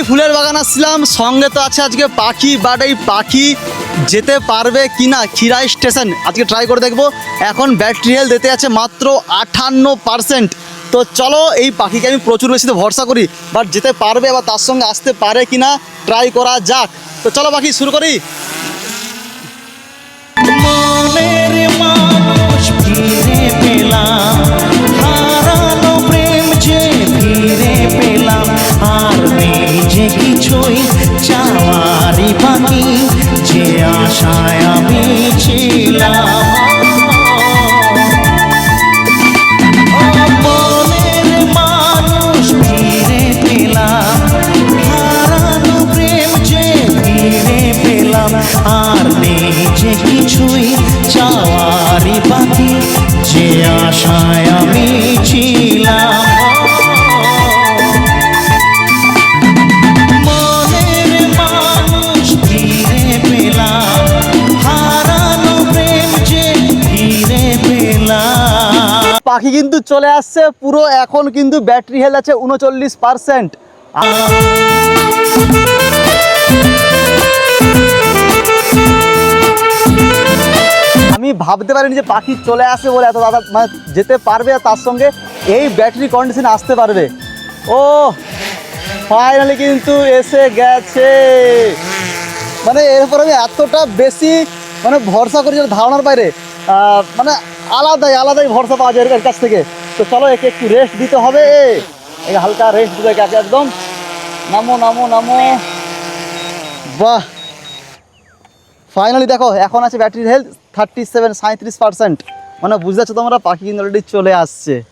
এই ফুলের বাগান আসছিলাম। সঙ্গে তো আছে আজকে পাখি বাট এই পাখি। যেতে পারবে কি না খিরাই স্টেশন। আজকে ট্রাই করে দেখব। এখন ব্যাটারি হেল দিতে আছে মাত্র আঠান্ন পারসেন্ট তো চলো এই পাখিকে আমি প্রচুর বেশিতে ভরসা করি। বাট যেতে পারবে বা তার সঙ্গে আসতে পারে কি না ট্রাই করা যাক। তো চলো পাখি, শুরু করি। যে কিছুই চাওয়ারই বাকি, যে আশায় আমি ছিলাম। আর নেই যে কিছুই চাওয়ারই বাকি, যে আশায় পাখি কিন্তু চলে আসছে, পুরো এখন কিন্তু ব্যাটারি হেল আছে উনচল্লিশ পার্সেন্ট। আমি ভাবতে পারিনি যে পাখি চলে আসে বলে এত দাদা মানে যেতে পারবে আর তার সঙ্গে এই ব্যাটারি কন্ডিশনে আসতে পারবে। ও ফাইনালি কিন্তু এসে গেছে। মানে এরপর আমি এতটা বেশি মানে ভরসা করি ধারণার বাইরে। মানে আলাদাই আলাদাই ভরসা পাওয়া যায় এর- কাছ থেকে। তো চলো, একে একটু রেস্ট দিতে হবে। এই হালকা রেস্ট দিতে একে একদম। নামো নামো নামো। বাহ! ফাইনালি দেখো, এখন আছে ব্যাটারির হেলথ থার্টি সেভেন সাঁত্রিশ পার্সেন্ট মানে বুঝতে পারছ তোমরা, পাখি কিন্তু অলরেডি চলে আসছে।